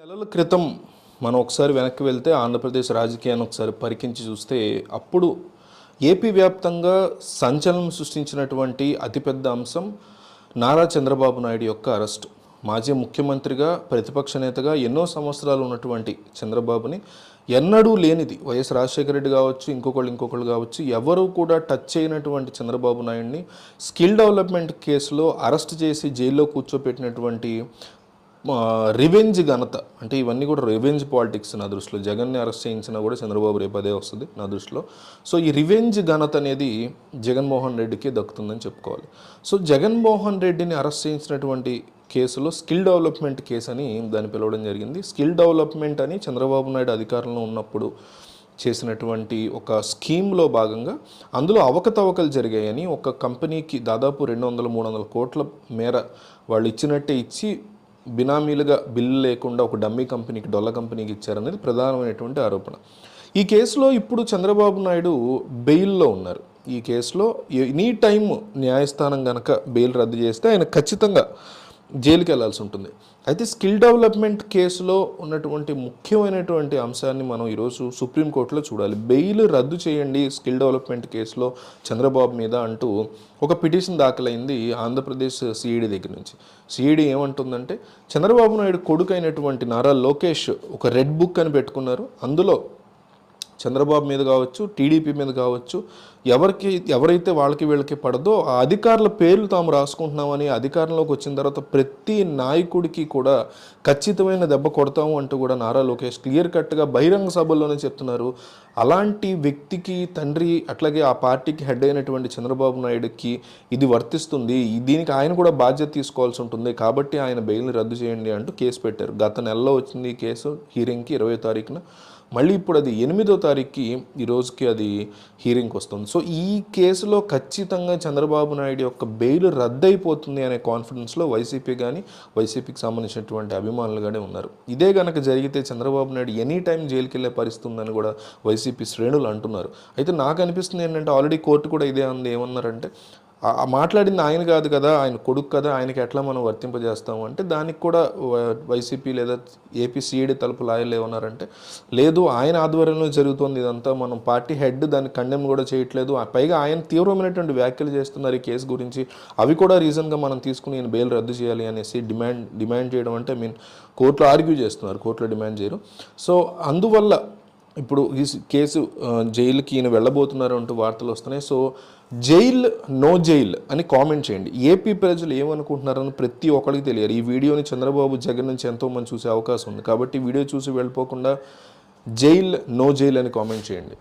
నెలల క్రితం మనం ఒకసారి వెనక్కి వెళ్తే ఆంధ్రప్రదేశ్ రాజకీయాన్ని ఒకసారి పరికించి చూస్తే అప్పుడు ఏపీ వ్యాప్తంగా సంచలనం సృష్టించినటువంటి అతిపెద్ద అంశం నారా చంద్రబాబు నాయుడు యొక్క అరెస్టు. మాజీ ముఖ్యమంత్రిగా ప్రతిపక్ష నేతగా ఎన్నో సంవత్సరాలు ఉన్నటువంటి చంద్రబాబుని ఎన్నడూ లేనిది వైఎస్ రాజశేఖర రెడ్డి కావచ్చు ఇంకొకళ్ళు ఇంకొకళ్ళు కావచ్చు ఎవరు కూడా టచ్ చేయనటువంటి చంద్రబాబు నాయుడిని స్కిల్ డెవలప్మెంట్ కేసులో అరెస్ట్ చేసి జైల్లో కూర్చోపెట్టినటువంటి రివెంజ్ ఘనత. అంటే ఇవన్నీ కూడా రివెంజ్ పాలిటిక్స్ నా దృష్టిలో. జగన్ని అరెస్ట్ చేయించినా కూడా చంద్రబాబు రేపు అదే వస్తుంది నా దృష్టిలో. సో ఈ రివెంజ్ ఘనత అనేది జగన్మోహన్ రెడ్డికి దక్కుతుందని చెప్పుకోవాలి. సో జగన్మోహన్ రెడ్డిని అరెస్ట్ చేయించినటువంటి కేసులో స్కిల్ డెవలప్మెంట్ కేసు అని దాన్ని పిలవడం జరిగింది. స్కిల్ డెవలప్మెంట్ అని చంద్రబాబు నాయుడు అధికారంలో ఉన్నప్పుడు చేసినటువంటి ఒక స్కీమ్లో భాగంగా అందులో అవకతవకలు జరిగాయని ఒక కంపెనీకి దాదాపు రెండు వందల మూడు వందల కోట్ల మేర వాళ్ళు ఇచ్చినట్టే ఇచ్చి బినామీలుగా బిల్లు లేకుండా ఒక డమ్మీ కంపెనీకి డొల్ల కంపెనీకి ఇచ్చారనేది ప్రధానమైనటువంటి ఆరోపణ. ఈ కేసులో ఇప్పుడు చంద్రబాబు నాయుడు బెయిల్లో ఉన్నారు. ఈ కేసులో ఎనీ టైం న్యాయస్థానం కనుక బెయిల్ రద్దు చేస్తే ఆయన ఖచ్చితంగా జైలుకి వెళ్ళాల్సి ఉంటుంది అయితే స్కిల్ డెవలప్మెంట్ కేసులో ఉన్నటువంటి ముఖ్యమైనటువంటి అంశాన్ని మనం ఈరోజు సుప్రీంకోర్టులో చూడాలి. బెయిల్ రద్దు చేయండి స్కిల్ డెవలప్మెంట్ కేసులో చంద్రబాబు మీద అంటూ ఒక పిటిషన్ దాఖలైంది ఆంధ్రప్రదేశ్ సిఈడి దగ్గర నుంచి. సిఈడి ఏమంటుందంటే చంద్రబాబు నాయుడు కొడుకు అయినటువంటి నారా లోకేష్ ఒక రెడ్ బుక్ అని పెట్టుకున్నారు. అందులో చంద్రబాబు మీద కావచ్చు టీడీపీ మీద కావచ్చు ఎవరికి ఎవరైతే వాళ్ళకి వీళ్ళకి పడదో ఆ అధికారుల పేర్లు తాము రాసుకుంటున్నామని అధికారంలోకి వచ్చిన తర్వాత ప్రతి నాయకుడికి కూడా ఖచ్చితమైన దెబ్బ కొడతాము అంటూ కూడా నారా లోకేష్ క్లియర్ కట్గా బహిరంగ సభల్లోనే చెప్తున్నారు. అలాంటి వ్యక్తికి తండ్రి అట్లాగే ఆ పార్టీకి హెడ్ అయినటువంటి చంద్రబాబు నాయుడుకి ఇది వర్తిస్తుంది. దీనికి ఆయన కూడా బాధ్యత తీసుకోవాల్సి ఉంటుంది. కాబట్టి ఆయన బెయిల్ని రద్దు చేయండి అంటూ కేసు పెట్టారు. గత నెలలో వచ్చింది ఈ కేసు హీరింగ్కి ఇరవై తారీఖున. మళ్ళీ ఇప్పుడు అది ఎనిమిదో తారీఖుకి ఈ రోజుకి అది హీరింగ్కి వస్తుంది. సో ఈ కేసులో ఖచ్చితంగా చంద్రబాబు నాయుడు యొక్క బెయిల్ రద్దయిపోతుంది అనే కాన్ఫిడెన్స్లో వైసీపీ కానీ వైసీపీకి సంబంధించినటువంటి అభిమానులు కానీ ఉన్నారు. ఇదే కనుక జరిగితే చంద్రబాబు నాయుడు ఎనీ టైం జైలుకి వెళ్ళే పరిస్థితి ఉందని కూడా వైసీపీ శ్రేణులు అంటున్నారు. అయితే నాకు అనిపిస్తుంది ఏంటంటే ఆల్రెడీ కోర్టు కూడా ఇదే అంది ఏమన్నారంటే మాట్లాడింది ఆయన కాదు కదా ఆయన కొడుకు కదా ఆయనకి ఎట్లా మనం వర్తింపజేస్తాము? అంటే దానికి కూడా వైసీపీ లేదా ఏపీ సిఐడి తలుపు లాయర్లు ఏమన్నారంటే లేదు ఆయన ఆధ్వర్యంలో జరుగుతుంది ఇదంతా మనం పార్టీ హెడ్ దాన్ని కండెమ్ కూడా చేయట్లేదు. పైగా ఆయన తీవ్రమైనటువంటి వ్యాఖ్యలు చేస్తున్నారు ఈ కేసు గురించి. అవి కూడా రీజన్గా మనం తీసుకుని ఈయన బెయిల్ రద్దు చేయాలి అనేసి డిమాండ్ డిమాండ్ చేయడం అంటే ఐ మీన్ కోర్టులో ఆర్గ్యూ చేస్తున్నారు కోర్టులో డిమాండ్ చేయరు. సో అందువల్ల ఇప్పుడు ఈ కేసు జైలుకి ఈయన వెళ్ళబోతున్నారు అంటూ వార్తలు వస్తున్నాయి. సో జైల్ నో జైల్ అని కామెంట్ చేయండి. ఏపీ ప్రజలు ఏమనుకుంటున్నారని ప్రతి ఒక్కరికి తెలియాలి. ఈ వీడియోని చంద్రబాబు జగన్ నుంచి ఎంతో మంది చూసే అవకాశం ఉంది. కాబట్టి వీడియో చూసి వెళ్ళిపోకుండా జైల్ నో జైల్ అని కామెంట్ చేయండి.